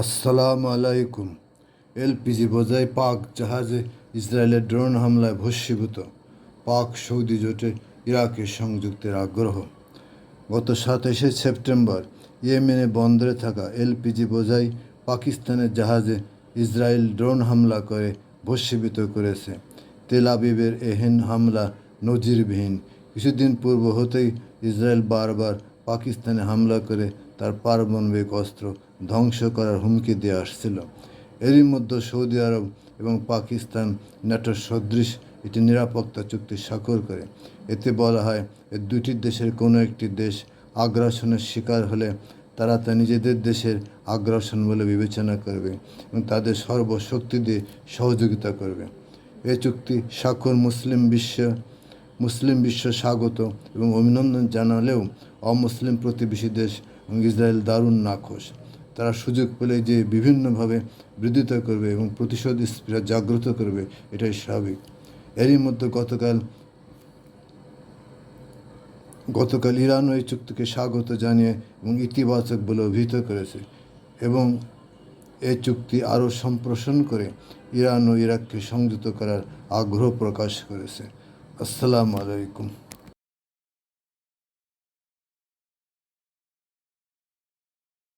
আসসালামু আলাইকুম। এলপিজি বোঝাই পাক জাহাজে ইসরায়েলের ড্রোন হামলায় ভস্মীভূত। পাক সৌদি জোটে ইরাকের সংযুক্তের আগ্রহ। গত সাতাশে সেপ্টেম্বর ইয়েমেনে বন্দরে থাকা এলপিজি বোঝাই পাকিস্তানের জাহাজে ইসরায়েল ড্রোন হামলা করে ভস্মীভূত করেছে। তেল আবিবের এহেন হামলা নজিরবিহীন। কিছুদিন পূর্ব হতেই ইসরায়েল বারবার পাকিস্তানে হামলা করে তার পারমাণবিক অস্ত্র ধ্বংস করার হুমকি দিয়ে আসছিল। এরই মধ্যে সৌদি আরব এবং পাকিস্তান ন্যাটোর সদৃশ একটি নিরাপত্তা চুক্তি স্বাক্ষর করে। এতে বলা হয়, এ দুটি দেশের কোনো একটি দেশ আগ্রাসনের শিকার হলে তারা তা নিজেদের দেশের আগ্রাসন বলে বিবেচনা করবে এবং তাদের সর্বশক্তি দিয়ে সহযোগিতা করবে। এ চুক্তি স্বাক্ষর মুসলিম বিশ্ব মুসলিম বিশ্ব স্বাগত এবং অভিনন্দন জানালেও অমুসলিম প্রতিবেশী দেশ ইসরায়েল দারুণ নাখোশ। তারা সুযোগ পেলে যে বিভিন্নভাবে বিরোধিতা করবে এবং প্রতিশোধ জাগ্রত করবে, এটাই স্বাভাবিক। এরই মধ্যে গতকাল গতকাল ইরানও এই চুক্তিকে স্বাগত জানিয়ে এবং ইতিবাচক বলে অভিহিত করেছে এবং এই চুক্তি আরও সম্প্রসারণ করে ইরান ও ইরাককে সংযুক্ত করার আগ্রহ প্রকাশ করেছে। আসসালামু আলাইকুম।